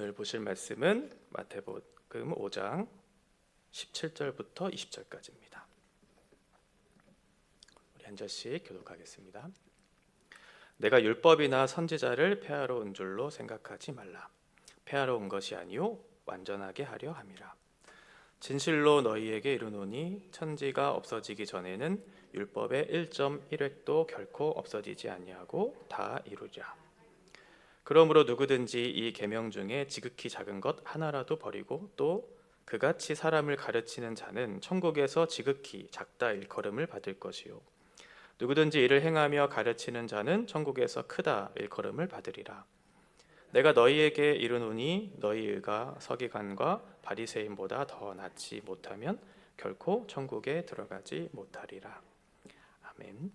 오늘 보실 말씀은 마태복음 5장 17절부터 20절까지입니다. 우리 한 절씩 교독하겠습니다. 내가 율법이나 선지자를 폐하러 온 줄로 생각하지 말라. 폐하러 온 것이 아니요 완전하게 하려 함이라. 진실로 너희에게 이르노니 천지가 없어지기 전에는 율법의 1.1획도 결코 없어지지 아니하고 다 이루리라. 그러므로 누구든지 이 계명 중에 지극히 작은 것 하나라도 버리고 또 그같이 사람을 가르치는 자는 천국에서 지극히 작다 일컬음을 받을 것이요. 누구든지 이를 행하며 가르치는 자는 천국에서 크다 일컬음을 받으리라. 내가 너희에게 이르노니 너희 의가 서기관과 바리새인보다 더 낫지 못하면 결코 천국에 들어가지 못하리라. 아멘.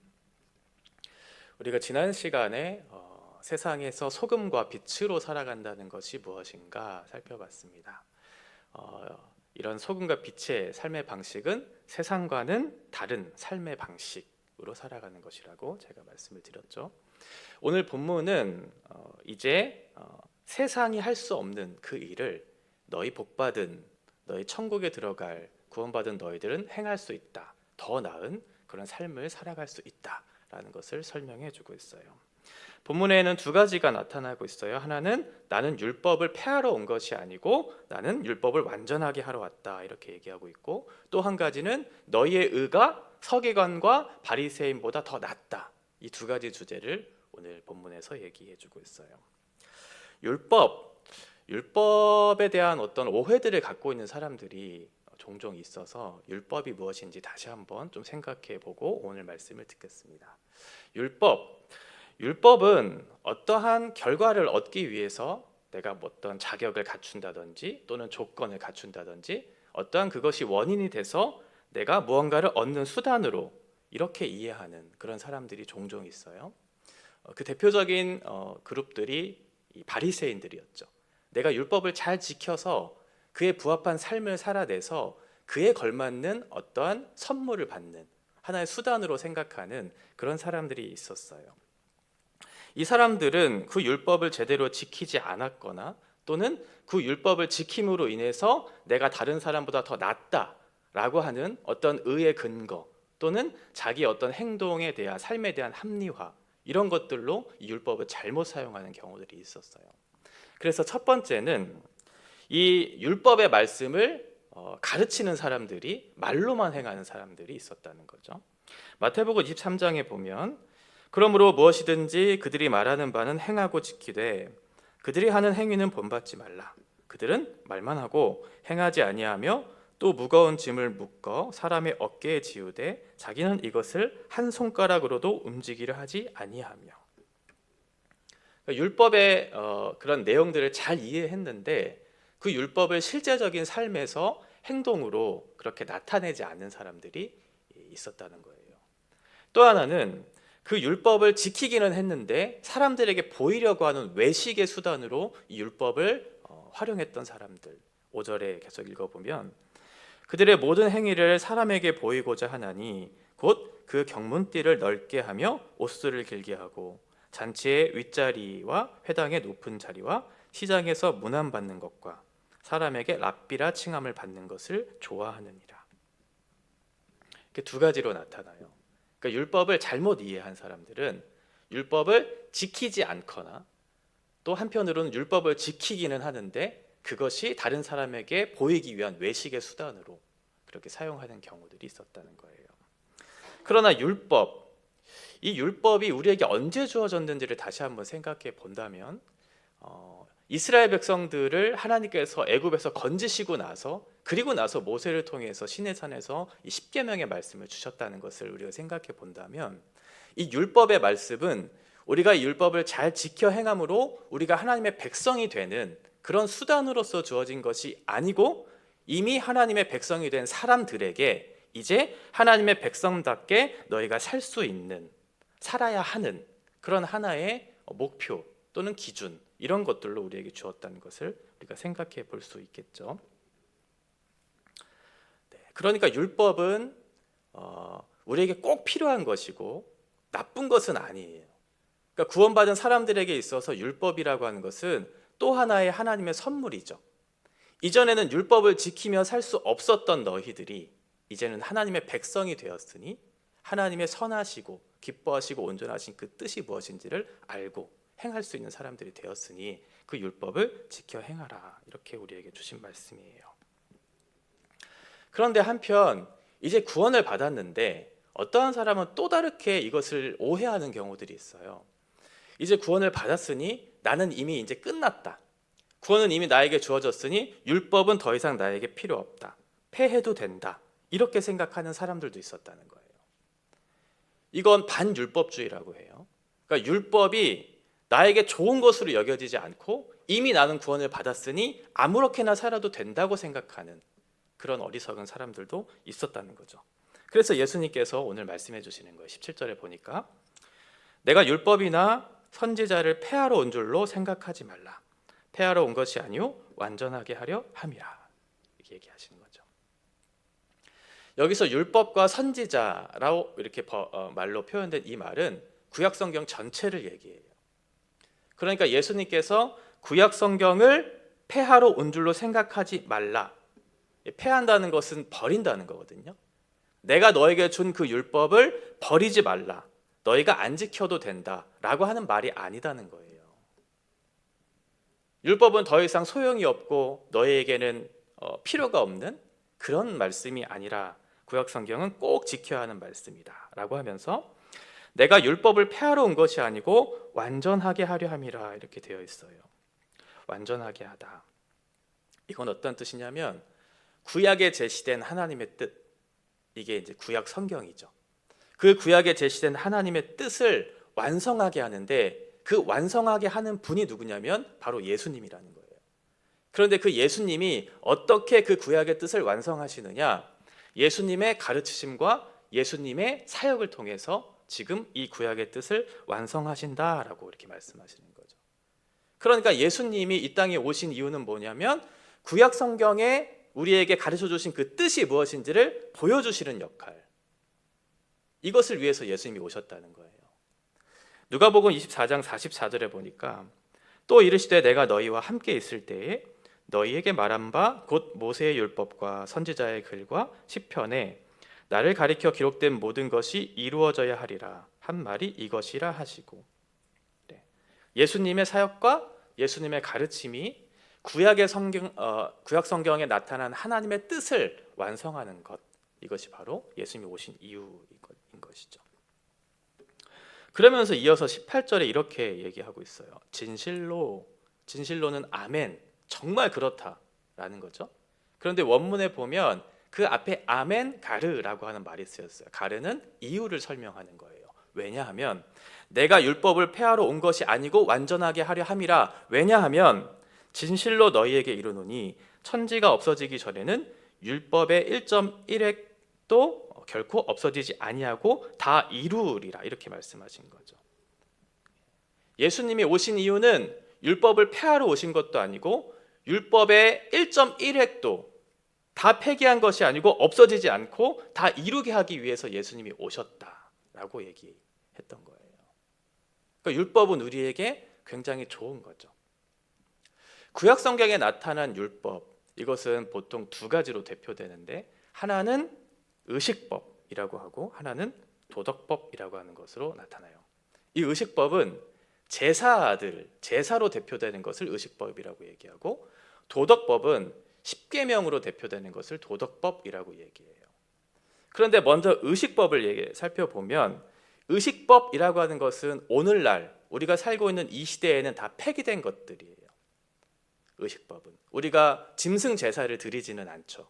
우리가 지난 시간에 어, 세상에서 소금과 빛으로 살아간다는 것이 무엇인가 살펴봤습니다. 어, 이런 소금과 빛의 삶의 방식은 세상과는 다른 삶의 방식으로 살아가는 것이라고 제가 말씀을 드렸죠. 오늘 본문은 어, 이제 어, 세상이 할 수 없는 그 일을 너희 복받은 너희 천국에 들어갈 구원받은 너희들은 행할 수 있다. 더 나은 그런 삶을 살아갈 수 있다라는 것을 설명해 주고 있어요. 본문에는 두 가지가 나타나고 있어요. 하나는 나는 율법을 폐하러 온 것이 아니고 나는 율법을 완전하게 하러 왔다 이렇게 얘기하고 있고 또 한 가지는 너희의 의가 서기관과 바리새인보다 더 낫다. 이 두 가지 주제를 오늘 본문에서 얘기해 주고 있어요. 율법 율법에 대한 어떤 오해들을 갖고 있는 사람들이 종종 있어서 율법이 무엇인지 다시 한번 좀 생각해 보고 오늘 말씀을 듣겠습니다. 율법 율법은 어떠한 결과를 얻기 위해서 내가 뭐 어떤 자격을 갖춘다든지 또는 조건을 갖춘다든지 어떠한 그것이 원인이 돼서 내가 무언가를 얻는 수단으로 이렇게 이해하는 그런 사람들이 종종 있어요. 어, 그 대표적인 어, 그룹들이 이 바리새인들이었죠. 내가 율법을 잘 지켜서 그에 부합한 삶을 살아내서 그에 걸맞는 어떠한 선물을 받는 하나의 수단으로 생각하는 그런 사람들이 있었어요. 이 사람들은 그 율법을 제대로 지키지 않았거나 또는 그 율법을 지킴으로 인해서 내가 다른 사람보다 더 낫다라고 하는 어떤 의의 근거 또는 자기 어떤 행동에 대한 삶에 대한 합리화 이런 것들로 이 율법을 잘못 사용하는 경우들이 있었어요. 그래서 첫 번째는 이 율법의 말씀을 어, 가르치는 사람들이 말로만 행하는 사람들이 있었다는 거죠. 마태복음 23장에 보면 그러므로 무엇이든지 그들이 말하는 바는 행하고 지키되 그들이 하는 행위는 본받지 말라. 그들은 말만 하고 행하지 아니하며 또 무거운 짐을 묶어 사람의 어깨에 지우되 자기는 이것을 한 손가락으로도 움직이려 하지 아니하며 그러니까 율법의 어, 그런 내용들을 잘 이해했는데 그 율법을 실제적인 삶에서 행동으로 그렇게 나타내지 않는 사람들이 있었다는 거예요. 또 하나는 그 율법을 지키기는 했는데 사람들에게 보이려고 하는 외식의 수단으로 이 율법을 어, 활용했던 사람들. 5절에 계속 읽어보면 그들의 모든 행위를 사람에게 보이고자 하나니 곧 그 경문띠를 넓게 하며 옷수를 길게 하고 잔치의 윗자리와 회당의 높은 자리와 시장에서 문안받는 것과 사람에게 랍비라 칭함을 받는 것을 좋아하느니라. 이렇게 두 가지로 나타나요. 그러니까 율법을 잘못 이해한 사람들은 율법을 지키지 않거나 또 한편으로는 율법을 지키기는 하는데 그것이 다른 사람에게 보이기 위한 외식의 수단으로 그렇게 사용하는 경우들이 있었다는 거예요. 그러나 율법, 이 율법이 우리에게 언제 주어졌는지를 다시 한번 생각해 본다면 어, 이스라엘 백성들을 하나님께서 애굽에서 건지시고 나서 그리고 나서 모세를 통해서 시내산에서 이 십계명의 말씀을 주셨다는 것을 우리가 생각해 본다면 이 율법의 말씀은 우리가 이 율법을 잘 지켜 행함으로 우리가 하나님의 백성이 되는 그런 수단으로서 주어진 것이 아니고 이미 하나님의 백성이 된 사람들에게 이제 하나님의 백성답게 너희가 살 수 있는 살아야 하는 그런 하나의 목표 또는 기준 이런 것들로 우리에게 주었다는 것을 우리가 생각해 볼 수 있겠죠. 네, 그러니까 율법은 어, 우리에게 꼭 필요한 것이고 나쁜 것은 아니에요. 그러니까 구원받은 사람들에게 있어서 율법이라고 하는 것은 또 하나의 하나님의 선물이죠. 이전에는 율법을 지키며 살 수 없었던 너희들이 이제는 하나님의 백성이 되었으니 하나님의 선하시고 기뻐하시고 온전하신 그 뜻이 무엇인지를 알고 행할 수 있는 사람들이 되었으니 그 율법을 지켜 행하라. 이렇게 우리에게 주신 말씀이에요. 그런데 한편 이제 구원을 받았는데 어떠한 사람은 또 다르게 이것을 오해하는 경우들이 있어요. 이제 구원을 받았으니 나는 이미 이제 끝났다. 구원은 이미 나에게 주어졌으니 율법은 더 이상 나에게 필요 없다. 폐해도 된다. 이렇게 생각하는 사람들도 있었다는 거예요. 이건 반율법주의라고 해요. 그러니까 율법이 나에게 좋은 것으로 여겨지지 않고 이미 나는 구원을 받았으니 아무렇게나 살아도 된다고 생각하는 그런 어리석은 사람들도 있었다는 거죠. 그래서 예수님께서 오늘 말씀해 주시는 거예요. 17절에 보니까 내가 율법이나 선지자를 폐하러 온 줄로 생각하지 말라. 폐하러 온 것이 아니요 완전하게 하려 함이라. 이렇게 얘기하시는 거죠. 여기서 율법과 선지자라고 이렇게 버- 어, 말로 표현된 이 말은 구약 성경 전체를 얘기해요. 그러니까 예수님께서 구약 성경을 폐하러 온 줄로 생각하지 말라. 폐한다는 것은 버린다는 거거든요. 내가 너에게 준 그 율법을 버리지 말라. 너희가 안 지켜도 된다 라고 하는 말이 아니다는 거예요. 율법은 더 이상 소용이 없고 너희에게는 어, 필요가 없는 그런 말씀이 아니라 구약 성경은 꼭 지켜야 하는 말씀이다 라고 하면서 내가 율법을 폐하러 온 것이 아니고 완전하게 하려 함이라 이렇게 되어 있어요. 완전하게 하다. 이건 어떤 뜻이냐면 구약에 제시된 하나님의 뜻 이게 이제 구약 성경이죠. 그 구약에 제시된 하나님의 뜻을 완성하게 하는데 그 완성하게 하는 분이 누구냐면 바로 예수님이라는 거예요. 그런데 그 예수님이 어떻게 그 구약의 뜻을 완성하시느냐? 예수님의 가르치심과 예수님의 사역을 통해서 지금 이 구약의 뜻을 완성하신다라고 이렇게 말씀하시는 거죠. 그러니까 예수님이 이 땅에 오신 이유는 뭐냐면 구약 성경에 우리에게 가르쳐 주신 그 뜻이 무엇인지를 보여주시는 역할. 이것을 위해서 예수님이 오셨다는 거예요. 누가복음 24장 44절에 보니까 또 이르시되 내가 너희와 함께 있을 때에 너희에게 말한 바 곧 모세의 율법과 선지자의 글과 시편에 나를 가리켜 기록된 모든 것이 이루어져야 하리라 한 말이 이것이라 하시고 네. 예수님의 사역과 예수님의 가르침이 구약의 성경 어, 구약 성경에 나타난 하나님의 뜻을 완성하는 것 이것이 바로 예수님이 오신 이유인 것이죠. 그러면서 이어서 18절에 이렇게 얘기하고 있어요. 진실로 진실로는 아멘 정말 그렇다라는 거죠. 그런데 원문에 보면 그 앞에 아멘 가르라고 하는 말이 쓰였어요. 가르는 이유를 설명하는 거예요. 왜냐하면 내가 율법을 폐하러 온 것이 아니고 완전하게 하려 함이라. 왜냐하면 진실로 너희에게 이르노니 천지가 없어지기 전에는 율법의 1.1획도 결코 없어지지 아니하고 다 이루리라 이렇게 말씀하신 거죠. 예수님이 오신 이유는 율법을 폐하러 오신 것도 아니고 율법의 1.1획도 다 폐기한 것이 아니고 없어지지 않고 다 이루게 하기 위해서 예수님이 오셨다라고 얘기했던 거예요. 그러니까 율법은 우리에게 굉장히 좋은 거죠. 구약 성경에 나타난 율법 이것은 보통 두 가지로 대표되는데 하나는 의식법이라고 하고 하나는 도덕법이라고 하는 것으로 나타나요. 이 의식법은 제사들 제사로 대표되는 것을 의식법이라고 얘기하고 도덕법은 십계명으로 대표되는 것을 도덕법이라고 얘기해요. 그런데 먼저 의식법을 살펴보면 의식법이라고 하는 것은 오늘날 우리가 살고 있는 이 시대에는 다 폐기된 것들이에요. 의식법은 우리가 짐승 제사를 드리지는 않죠.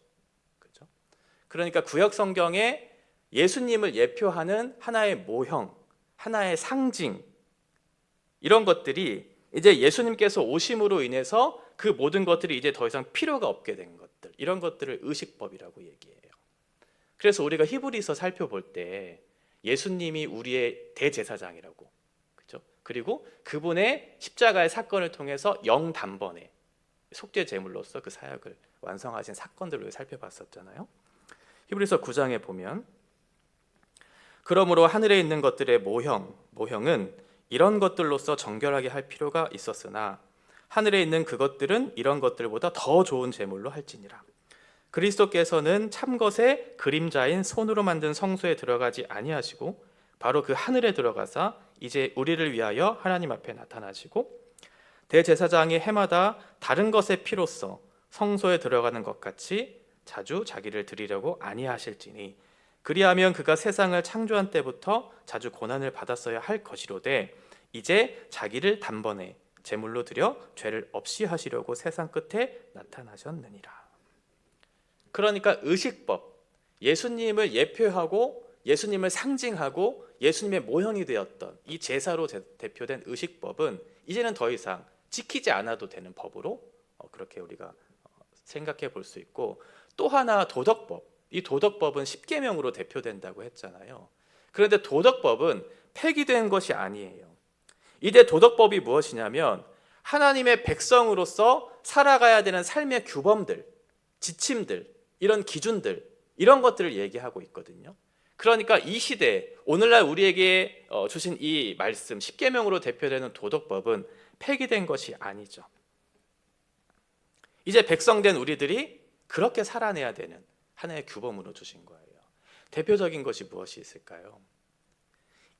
그렇죠? 그러니까 구약 성경에 예수님을 예표하는 하나의 모형, 하나의 상징 이런 것들이 이제 예수님께서 오심으로 인해서 그 모든 것들이 이제 더 이상 필요가 없게 된 것들 이런 것들을 의식법이라고 얘기해요. 그래서 우리가 히브리서 살펴볼 때 예수님이 우리의 대제사장이라고 그렇죠? 그리고 그분의 십자가의 사건을 통해서 영 단번에 속죄 제물로서 그 사역을 완성하신 사건들을 살펴봤었잖아요. 히브리서 9장에 보면 그러므로 하늘에 있는 것들의 모형 모형은 이런 것들로서 정결하게 할 필요가 있었으나 하늘에 있는 그것들은 이런 것들보다 더 좋은 제물로 할지니라. 그리스도께서는 참 것의 그림자인 손으로 만든 성소에 들어가지 아니하시고 바로 그 하늘에 들어가사 이제 우리를 위하여 하나님 앞에 나타나시고 대제사장이 해마다 다른 것의 피로써 성소에 들어가는 것 같이 자주 자기를 드리려고 아니하실지니 그리하면 그가 세상을 창조한 때부터 자주 고난을 받았어야 할 것이로되 이제 자기를 단번에 제물로 드려 죄를 없이 하시려고 세상 끝에 나타나셨느니라. 그러니까 의식법 예수님을 예표하고 예수님을 상징하고 예수님의 모형이 되었던 이 제사로 제- 대표된 의식법은 이제는 더 이상 지키지 않아도 되는 법으로 어, 그렇게 우리가 어, 생각해 볼 수 있고 또 하나 도덕법 이 도덕법은 십계명으로 대표된다고 했잖아요. 그런데 도덕법은 폐기된 것이 아니에요. 이때 도덕법이 무엇이냐면 하나님의 백성으로서 살아가야 되는 삶의 규범들, 지침들, 이런 기준들, 이런 것들을 얘기하고 있거든요. 그러니까 이 시대 오늘날 우리에게 어, 주신 이 말씀 십계명으로 대표되는 도덕법은 폐기된 것이 아니죠. 이제 백성된 우리들이 그렇게 살아내야 되는 하나의 규범으로 주신 거예요. 대표적인 것이 무엇이 있을까요?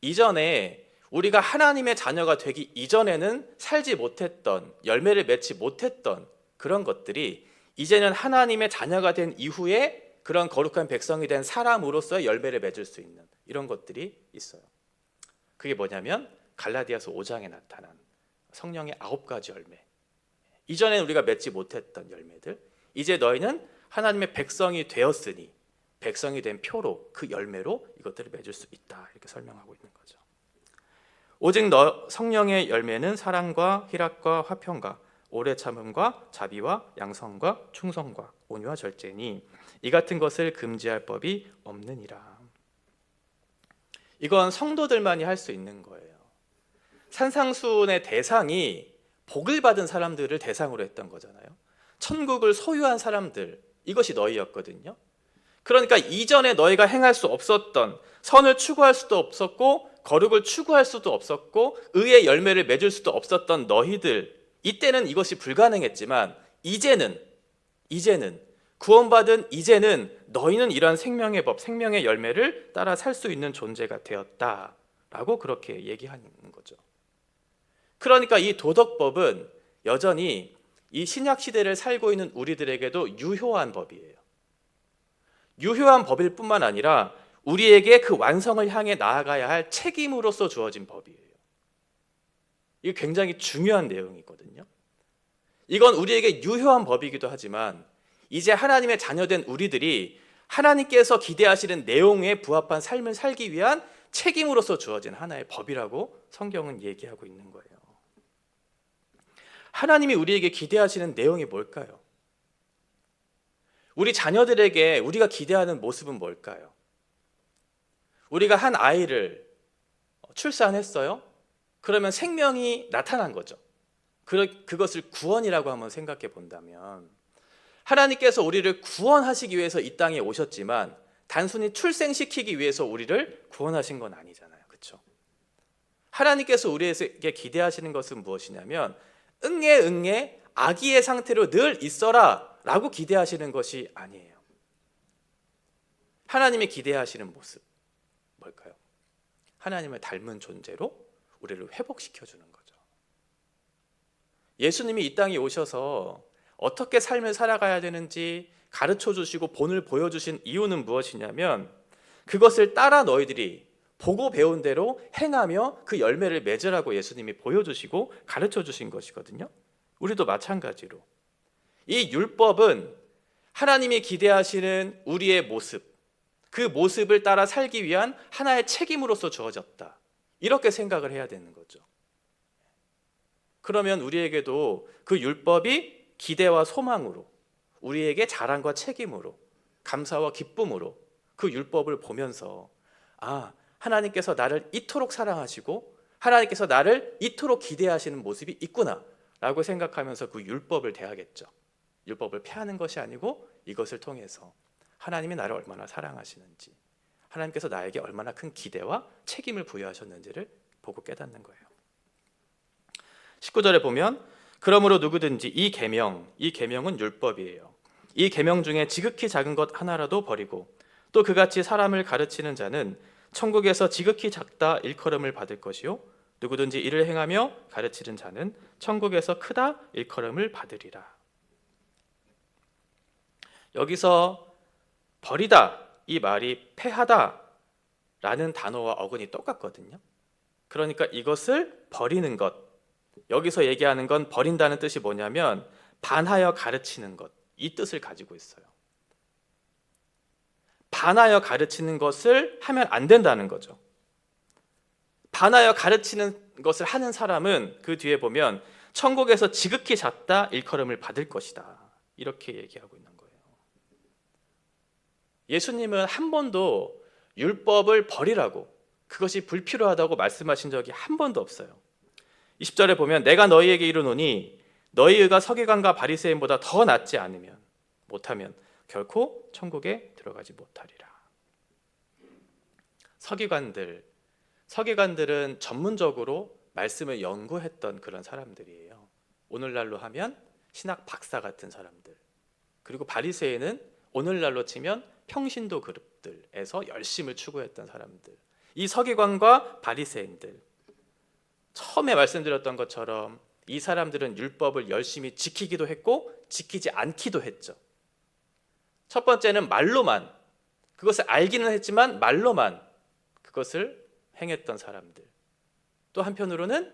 이전에 우리가 하나님의 자녀가 되기 이전에는 살지 못했던 열매를 맺지 못했던 그런 것들이 이제는 하나님의 자녀가 된 이후에 그런 거룩한 백성이 된 사람으로서 열매를 맺을 수 있는 이런 것들이 있어요. 그게 뭐냐면 갈라디아서 5장에 나타난 성령의 아홉 가지 열매. 이전에 우리가 맺지 못했던 열매들, 이제 너희는 하나님의 백성이 되었으니 백성이 된 표로 그 열매로 이것들을 맺을 수 있다 이렇게 설명하고 있는 거죠. 오직 너 성령의 열매는 사랑과 희락과 화평과 오래 참음과 자비와 양성과 충성과 온유와 절제니 이 같은 것을 금지할 법이 없느니라. 이건 성도들만이 할 수 있는 거예요. 산상수훈의 대상이 복을 받은 사람들을 대상으로 했던 거잖아요. 천국을 소유한 사람들 이것이 너희였거든요. 그러니까 이전에 너희가 행할 수 없었던 선을 추구할 수도 없었고 거룩을 추구할 수도 없었고 의의 열매를 맺을 수도 없었던 너희들 이때는 이것이 불가능했지만 이제는 이제는 구원받은 이제는 너희는 이러한 생명의 법, 생명의 열매를 따라 살 수 있는 존재가 되었다라고 그렇게 얘기하는 거죠. 그러니까 이 도덕법은 여전히 이 신약 시대를 살고 있는 우리들에게도 유효한 법이에요. 유효한 법일 뿐만 아니라 우리에게 그 완성을 향해 나아가야 할 책임으로서 주어진 법이에요. 이게 굉장히 중요한 내용이거든요. 이건 우리에게 유효한 법이기도 하지만 이제 하나님의 자녀된 우리들이 하나님께서 기대하시는 내용에 부합한 삶을 살기 위한 책임으로서 주어진 하나의 법이라고 성경은 얘기하고 있는 거예요. 하나님이 우리에게 기대하시는 내용이 뭘까요? 우리 자녀들에게 우리가 기대하는 모습은 뭘까요? 우리가 한 아이를 출산했어요? 그러면 생명이 나타난 거죠. 그- 그것을 구원이라고 한번 생각해 본다면 하나님께서 우리를 구원하시기 위해서 이 땅에 오셨지만 단순히 출생시키기 위해서 우리를 구원하신 건 아니잖아요. 그렇죠? 하나님께서 우리에게 기대하시는 것은 무엇이냐면 응애 응애 아기의 상태로 늘 있어라라고 기대하시는 것이 아니에요. 하나님이 기대하시는 모습 뭘까요? 하나님을 닮은 존재로 우리를 회복시켜 주는 거죠. 예수님이 이 땅에 오셔서 어떻게 삶을 살아가야 되는지 가르쳐 주시고 본을 보여 주신 이유는 무엇이냐면 그것을 따라 너희들이 보고 배운 대로 행하며 그 열매를 맺으라고 예수님이 보여 주시고 가르쳐 주신 것이거든요. 우리도 마찬가지로 이 율법은 하나님이 기대하시는 우리의 모습, 그 모습을 따라 살기 위한 하나의 책임으로서 주어졌다. 이렇게 생각을 해야 되는 거죠. 그러면 우리에게도 그 율법이 기대와 소망으로 우리에게 자랑과 책임으로 감사와 기쁨으로 그 율법을 보면서 아, 하나님께서 나를 이토록 사랑하시고 하나님께서 나를 이토록 기대하시는 모습이 있구나라고 생각하면서 그 율법을 대하겠죠. 율법을 폐하는 것이 아니고 이것을 통해서 하나님이 나를 얼마나 사랑하시는지 하나님께서 나에게 얼마나 큰 기대와 책임을 부여하셨는지를 보고 깨닫는 거예요. 19절에 보면 그러므로 누구든지 이 계명, 이 계명은 율법이에요. 이 계명 중에 지극히 작은 것 하나라도 버리고 또 그같이 사람을 가르치는 자는 천국에서 지극히 작다 일컬음을 받을 것이요 누구든지 이를 행하며 가르치는 자는 천국에서 크다 일컬음을 받으리라. 여기서 버리다 이 말이 패하다라는 단어와 어근이 똑같거든요. 그러니까 이것을 버리는 것. 여기서 얘기하는 건 버린다는 뜻이 뭐냐면 반하여 가르치는 것. 이 뜻을 가지고 있어요. 반하여 가르치는 것을 하면 안 된다는 거죠. 반하여 가르치는 것을 하는 사람은 그 뒤에 보면 천국에서 지극히 작다 일컬음을 받을 것이다. 이렇게 얘기하고 있는 거 예수님은 한 번도 율법을 버리라고 그것이 불필요하다고 말씀하신 적이 한 번도 없어요. 20절에 보면 내가 너희에게 이르노니 너희 의가 서기관과 바리새인보다 더 낫지 않으면 못하면 결코 천국에 들어가지 못하리라. 서기관들 서기관들은 전문적으로 말씀을 연구했던 그런 사람들이에요. 오늘날로 하면 신학 박사 같은 사람들. 그리고 바리새인은 오늘날로 치면 평신도 그룹들에서 열심을 추구했던 사람들. 이 서기관과 바리새인들. 처음에 말씀드렸던 것처럼 이 사람들은 율법을 열심히 지키기도 했고 지키지 않기도 했죠. 첫 번째는 말로만 그것을 알기는 했지만 말로만 그것을 행했던 사람들. 또 한편으로는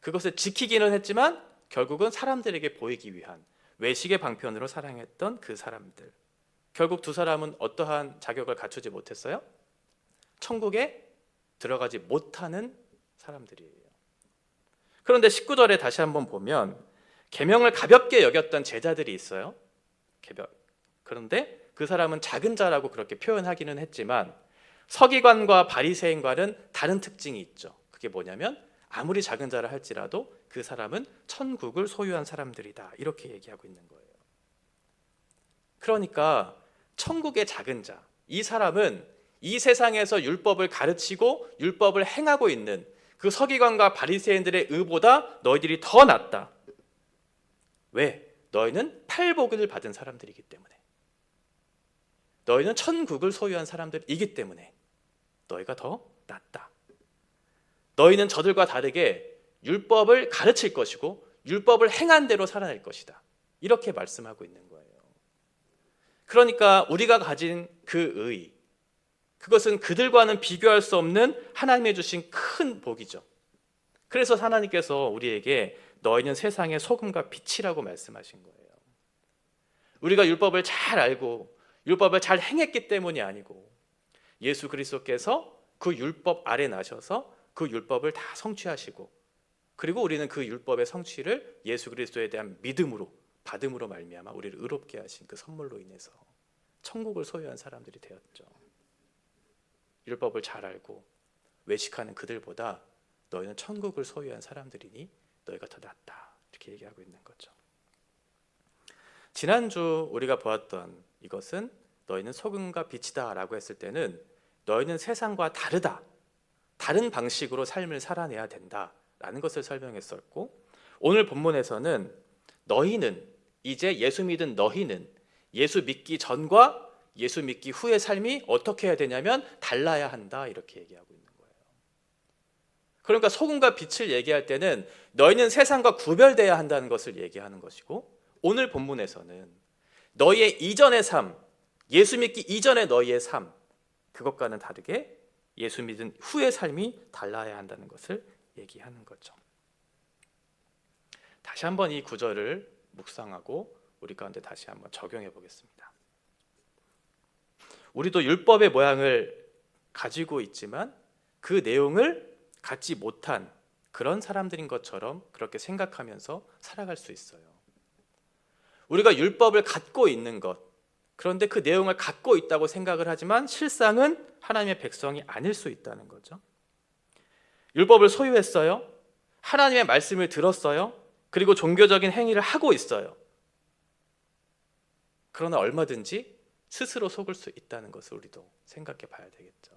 그것을 지키기는 했지만 결국은 사람들에게 보이기 위한 외식의 방편으로 사랑했던 그 사람들. 결국 두 사람은 어떠한 자격을 갖추지 못했어요? 천국에 들어가지 못하는 사람들이에요. 그런데 19절에 다시 한번 보면 계명을 가볍게 여겼던 제자들이 있어요. 그런데 그 사람은 작은 자라고 그렇게 표현하기는 했지만 서기관과 바리새인과는 다른 특징이 있죠. 그게 뭐냐면 아무리 작은 자라 할지라도 그 사람은 천국을 소유한 사람들이다. 이렇게 얘기하고 있는 거예요. 그러니까 천국의 작은 자, 이 사람은 이 세상에서 율법을 가르치고 율법을 행하고 있는 그 서기관과 바리새인들의 의보다 너희들이 더 낫다. 왜? 너희는 팔복을 받은 사람들이기 때문에. 너희는 천국을 소유한 사람들이기 때문에 너희가 더 낫다. 너희는 저들과 다르게 율법을 가르칠 것이고 율법을 행한 대로 살아낼 것이다. 이렇게 말씀하고 있는 거예요. 그러니까 우리가 가진 그 의, 그것은 그들과는 비교할 수 없는 하나님의 주신 큰 복이죠. 그래서 하나님께서 우리에게 너희는 세상의 소금과 빛이라고 말씀하신 거예요. 우리가 율법을 잘 알고 율법을 잘 행했기 때문이 아니고 예수 그리스도께서 그 율법 아래 나셔서 그 율법을 다 성취하시고 그리고 우리는 그 율법의 성취를 예수 그리스도에 대한 믿음으로 받음으로 말미암아 우리를 의롭게 하신 그 선물로 인해서 천국을 소유한 사람들이 되었죠. 율법을 잘 알고 외식하는 그들보다 너희는 천국을 소유한 사람들이니 너희가 더 낫다. 이렇게 얘기하고 있는 거죠. 지난주 우리가 보았던 이것은 너희는 소금과 빛이다라고 했을 때는 너희는 세상과 다르다. 다른 방식으로 삶을 살아내야 된다라는 것을 설명했었고 오늘 본문에서는 너희는 이제 예수 믿은 너희는 예수 믿기 전과 예수 믿기 후의 삶이 어떻게 해야 되냐면 달라야 한다 이렇게 얘기하고 있는 거예요. 그러니까 소금과 빛을 얘기할 때는 너희는 세상과 구별돼야 한다는 것을 얘기하는 것이고 오늘 본문에서는 너희의 이전의 삶, 예수 믿기 이전의 너희의 삶 그것과는 다르게 예수 믿은 후의 삶이 달라야 한다는 것을 얘기하는 거죠. 다시 한번 이 구절을 묵상하고 우리 가운데 다시 한번 적용해 보겠습니다. 우리도 율법의 모양을 가지고 있지만 그 내용을 갖지 못한 그런 사람들인 것처럼 그렇게 생각하면서 살아갈 수 있어요. 우리가 율법을 갖고 있는 것, 그런데 그 내용을 갖고 있다고 생각을 하지만 실상은 하나님의 백성이 아닐 수 있다는 거죠. 율법을 소유했어요. 하나님의 말씀을 들었어요. 그리고 종교적인 행위를 하고 있어요. 그러나 얼마든지 스스로 속을 수 있다는 것을 우리도 생각해 봐야 되겠죠.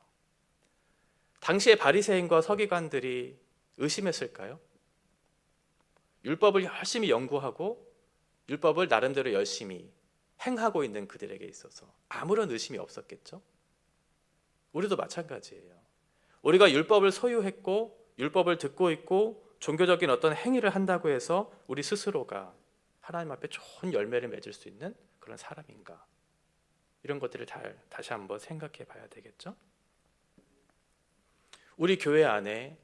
당시의 바리새인과 서기관들이 의심했을까요? 율법을 열심히 연구하고 율법을 나름대로 열심히 행하고 있는 그들에게 있어서 아무런 의심이 없었겠죠? 우리도 마찬가지예요. 우리가 율법을 소유했고 율법을 듣고 있고 종교적인 어떤 행위를 한다고 해서 우리 스스로가 하나님 앞에 좋은 열매를 맺을 수 있는 그런 사람인가? 이런 것들을 다, 다시 한번 생각해 봐야 되겠죠? 우리 교회 안에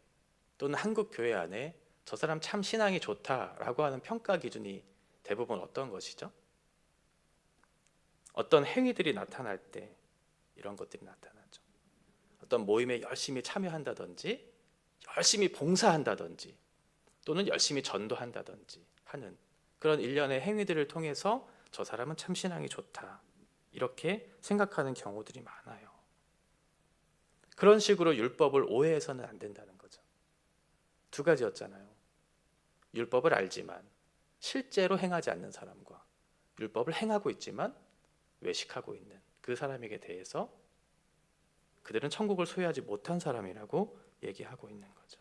또는 한국 교회 안에 저 사람 참 신앙이 좋다라고 하는 평가 기준이 대부분 어떤 것이죠? 어떤 행위들이 나타날 때 이런 것들이 나타나죠. 어떤 모임에 열심히 참여한다든지 열심히 봉사한다든지 또는 열심히 전도한다든지 하는 그런 일련의 행위들을 통해서 저 사람은 참 신앙이 좋다. 이렇게 생각하는 경우들이 많아요. 그런 식으로 율법을 오해해서는 안 된다는 거죠. 두 가지였잖아요. 율법을 알지만 실제로 행하지 않는 사람과 율법을 행하고 있지만 외식하고 있는 그 사람에게 대해서 그들은 천국을 소유하지 못한 사람이라고 얘기하고 있는 거죠.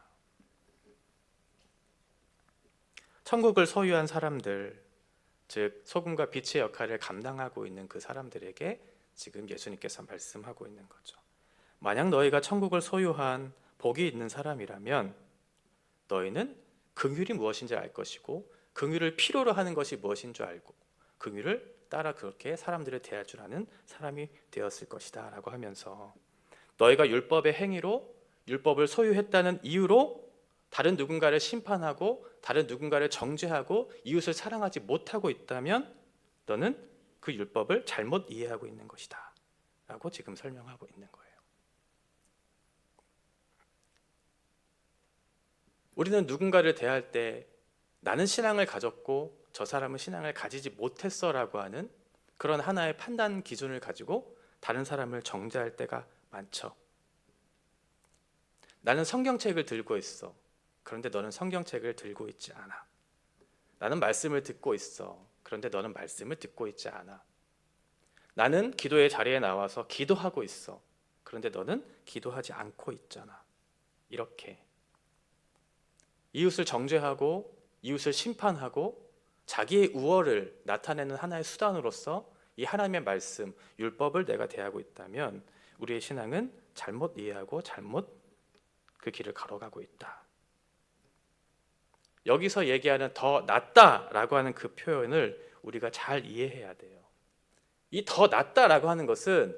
천국을 소유한 사람들, 즉 소금과 빛의 역할을 감당하고 있는 그 사람들에게 지금 예수님께서 말씀하고 있는 거죠. 만약 너희가 천국을 소유한 복이 있는 사람이라면 너희는 긍휼이 무엇인지 알 것이고 긍휼을 필요로 하는 것이 무엇인 줄 알고 긍휼을 따라 그렇게 사람들을 대할 줄 아는 사람이 되었을 것이다라고 하면서 너희가 율법의 행위로 율법을 소유했다는 이유로 다른 누군가를 심판하고 다른 누군가를 정죄하고 이웃을 사랑하지 못하고 있다면 너는 그 율법을 잘못 이해하고 있는 것이다. 라고 지금 설명하고 있는 거예요. 우리는 누군가를 대할 때 나는 신앙을 가졌고 저 사람은 신앙을 가지지 못했어라고 하는 그런 하나의 판단 기준을 가지고 다른 사람을 정죄할 때가 많죠. 나는 성경책을 들고 있어. 그런데 너는 성경책을 들고 있지 않아. 나는 말씀을 듣고 있어. 그런데 너는 말씀을 듣고 있지 않아. 나는 기도의 자리에 나와서 기도하고 있어. 그런데 너는 기도하지 않고 있잖아. 이렇게 이웃을 정죄하고 이웃을 심판하고 자기의 우월을 나타내는 하나의 수단으로서 이 하나님의 말씀, 율법을 내가 대하고 있다면 우리의 신앙은 잘못 이해하고 잘못 그 길을 걸어가고 있다. 여기서 얘기하는 더 낫다라고 하는 그 표현을 우리가 잘 이해해야 돼요. 이 더 낫다라고 하는 것은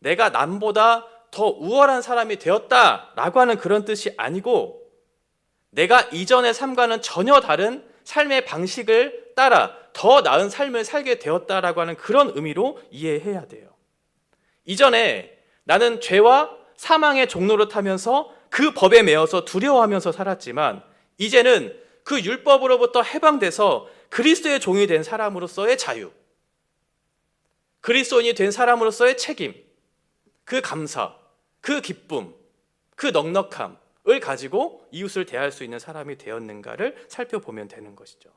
내가 남보다 더 우월한 사람이 되었다라고 하는 그런 뜻이 아니고 내가 이전의 삶과는 전혀 다른 삶의 방식을 따라 더 나은 삶을 살게 되었다라고 하는 그런 의미로 이해해야 돼요. 이전에 나는 죄와 사망의 종로를 타면서 그 법에 매여서 두려워하면서 살았지만 이제는 그 율법으로부터 해방돼서 그리스도의 종이 된 사람으로서의 자유, 그리스도인이 된 사람으로서의 책임, 그 감사, 그 기쁨, 그 넉넉함을 가지고 이웃을 대할 수 있는 사람이 되었는가를 살펴보면 되는 것이죠.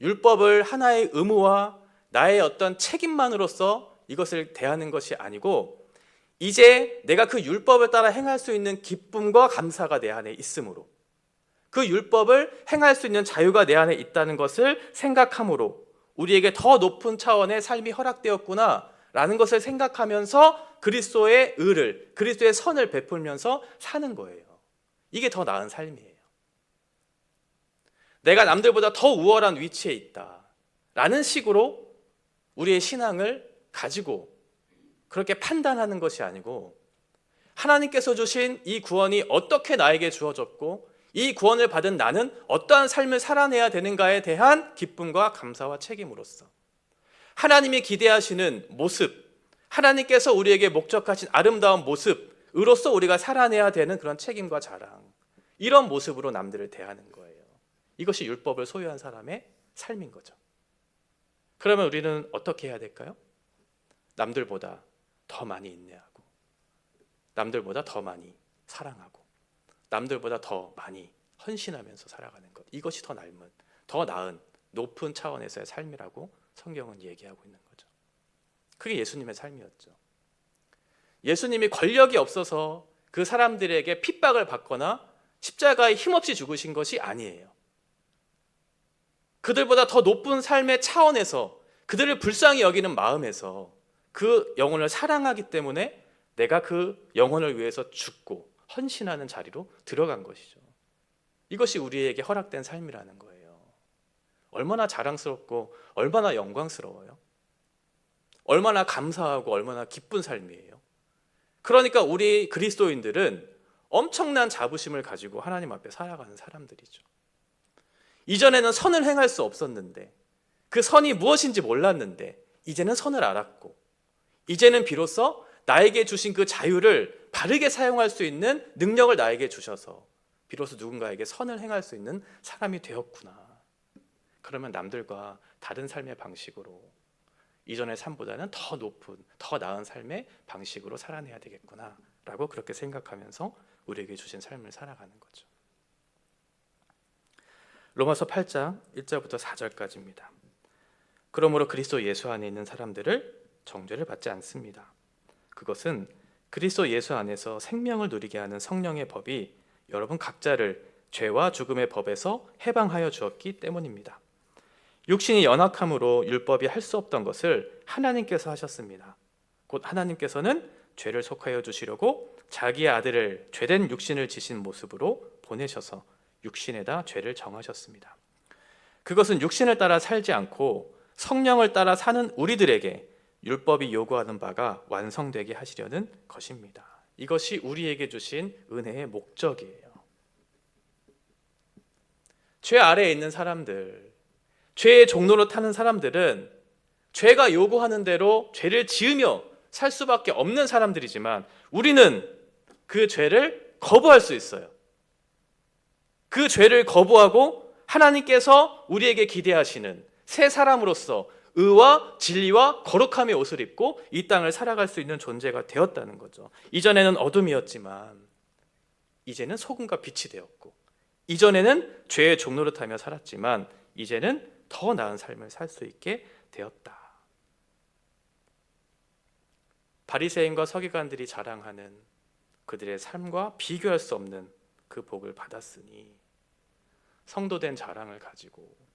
율법을 하나의 의무와 나의 어떤 책임만으로서 이것을 대하는 것이 아니고 이제 내가 그 율법을 따라 행할 수 있는 기쁨과 감사가 내 안에 있으므로 그 율법을 행할 수 있는 자유가 내 안에 있다는 것을 생각함으로 우리에게 더 높은 차원의 삶이 허락되었구나 라는 것을 생각하면서 그리스도의 의를 그리스도의 선을 베풀면서 사는 거예요. 이게 더 나은 삶이에요. 내가 남들보다 더 우월한 위치에 있다. 라는 식으로 우리의 신앙을 가지고 그렇게 판단하는 것이 아니고 하나님께서 주신 이 구원이 어떻게 나에게 주어졌고 이 구원을 받은 나는 어떠한 삶을 살아내야 되는가에 대한 기쁨과 감사와 책임으로서 하나님이 기대하시는 모습, 하나님께서 우리에게 목적하신 아름다운 모습으로서 우리가 살아내야 되는 그런 책임과 자랑, 이런 모습으로 남들을 대하는 거예요. 이것이 율법을 소유한 사람의 삶인 거죠. 그러면 우리는 어떻게 해야 될까요? 남들보다 더 많이 인내하고 남들보다 더 많이 사랑하고 남들보다 더 많이 헌신하면서 살아가는 것. 이것이 더 나은 더 나은 높은 차원에서의 삶이라고 성경은 얘기하고 있는 거죠. 그게 예수님의 삶이었죠. 예수님이 권력이 없어서 그 사람들에게 핍박을 받거나 십자가에 힘없이 죽으신 것이 아니에요. 그들보다 더 높은 삶의 차원에서 그들을 불쌍히 여기는 마음에서 그 영혼을 사랑하기 때문에 내가 그 영혼을 위해서 죽고 헌신하는 자리로 들어간 것이죠. 이것이 우리에게 허락된 삶이라는 거예요. 얼마나 자랑스럽고 얼마나 영광스러워요. 얼마나 감사하고 얼마나 기쁜 삶이에요. 그러니까 우리 그리스도인들은 엄청난 자부심을 가지고 하나님 앞에 살아가는 사람들이죠. 이전에는 선을 행할 수 없었는데 그 선이 무엇인지 몰랐는데 이제는 선을 알았고 이제는 비로소 나에게 주신 그 자유를 바르게 사용할 수 있는 능력을 나에게 주셔서 비로소 누군가에게 선을 행할 수 있는 사람이 되었구나. 그러면 남들과 다른 삶의 방식으로 이전의 삶보다는 더 높은, 더 나은 삶의 방식으로 살아내야 되겠구나라고 그렇게 생각하면서 우리에게 주신 삶을 살아가는 거죠. 로마서 8장 1절부터 4절까지입니다. 그러므로 그리스도 예수 안에 있는 사람들을 정죄를 받지 않습니다. 그것은 그리스도 예수 안에서 생명을 누리게 하는 성령의 법이 여러분 각자를 죄와 죽음의 법에서 해방하여 주었기 때문입니다. 육신이 연약함으로 율법이 할 수 없던 것을 하나님께서 하셨습니다. 곧 하나님께서는 죄를 속하여 주시려고 자기의 아들을 죄된 육신을 지신 모습으로 보내셔서 육신에다 죄를 정하셨습니다. 그것은 육신을 따라 살지 않고 성령을 따라 사는 우리들에게 율법이 요구하는 바가 완성되게 하시려는 것입니다. 이것이 우리에게 주신 은혜의 목적이에요. 죄 아래에 있는 사람들, 죄의 종로로 타는 사람들은 죄가 요구하는 대로 죄를 지으며 살 수밖에 없는 사람들이지만 우리는 그 죄를 거부할 수 있어요. 그 죄를 거부하고 하나님께서 우리에게 기대하시는 새 사람으로서 의와 진리와 거룩함의 옷을 입고 이 땅을 살아갈 수 있는 존재가 되었다는 거죠. 이전에는 어둠이었지만 이제는 소금과 빛이 되었고 이전에는 죄의 타며 살았지만 이제는 더 나은 삶을 살 수 있게 되었다. 바리새인과 서기관들이 자랑하는 그들의 삶과 비교할 수 없는 그 복을 받았으니 성도된 자랑을 가지고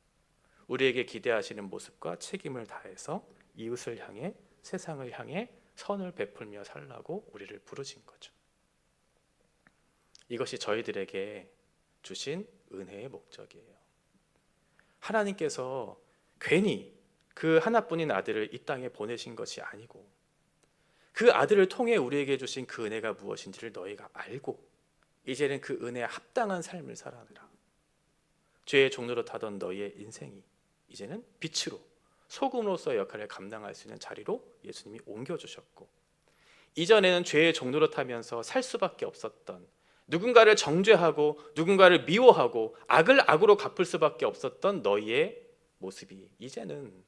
우리에게 기대하시는 모습과 책임을 다해서 이웃을 향해 세상을 향해 선을 베풀며 살라고 우리를 부르신 거죠. 이것이 저희들에게 주신 은혜의 목적이에요. 하나님께서 괜히 그 하나뿐인 아들을 이 땅에 보내신 것이 아니고 그 아들을 통해 우리에게 주신 그 은혜가 무엇인지를 너희가 알고 이제는 그 은혜에 합당한 삶을 살아내라. 죄의 종로로 타던 너희의 인생이 이제는 빛으로 소금으로서의 역할을 감당할 수 있는 자리로 예수님이 옮겨 주셨고 이전에는 죄의 종로로 타면서 살 수밖에 없었던 누군가를 정죄하고 누군가를 미워하고 악을 악으로 갚을 수밖에 없었던 너희의 모습이 이제는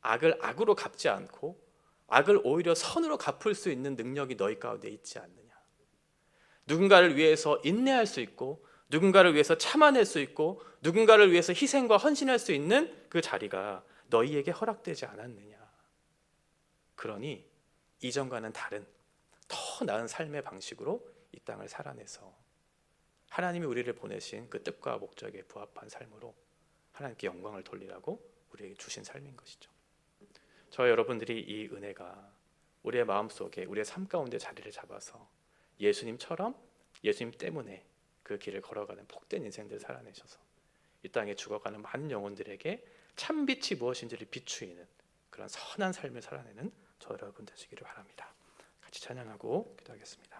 악을 악으로 갚지 않고 악을 오히려 선으로 갚을 수 있는 능력이 너희 가운데 있지 않느냐. 누군가를 위해서 인내할 수 있고 누군가를 위해서 참아낼 수 있고 누군가를 위해서 희생과 헌신할 수 있는 그 자리가 너희에게 허락되지 않았느냐. 그러니 이전과는 다른 더 나은 삶의 방식으로 이 땅을 살아내서 하나님이 우리를 보내신 그 뜻과 목적에 부합한 삶으로 하나님께 영광을 돌리라고 우리에게 주신 삶인 것이죠. 저 여러분들이 이 은혜가 우리의 마음 속에 우리의 삶 가운데 자리를 잡아서 예수님처럼 예수님 때문에 그 길을 걸어가는 복된 인생들 살아내셔서 이 땅에 죽어가는 많은 영혼들에게 참 빛이 무엇인지를 비추이는 그런 선한 삶을 살아내는 저 여러분 되시기를 바랍니다. 같이 찬양하고 기도하겠습니다.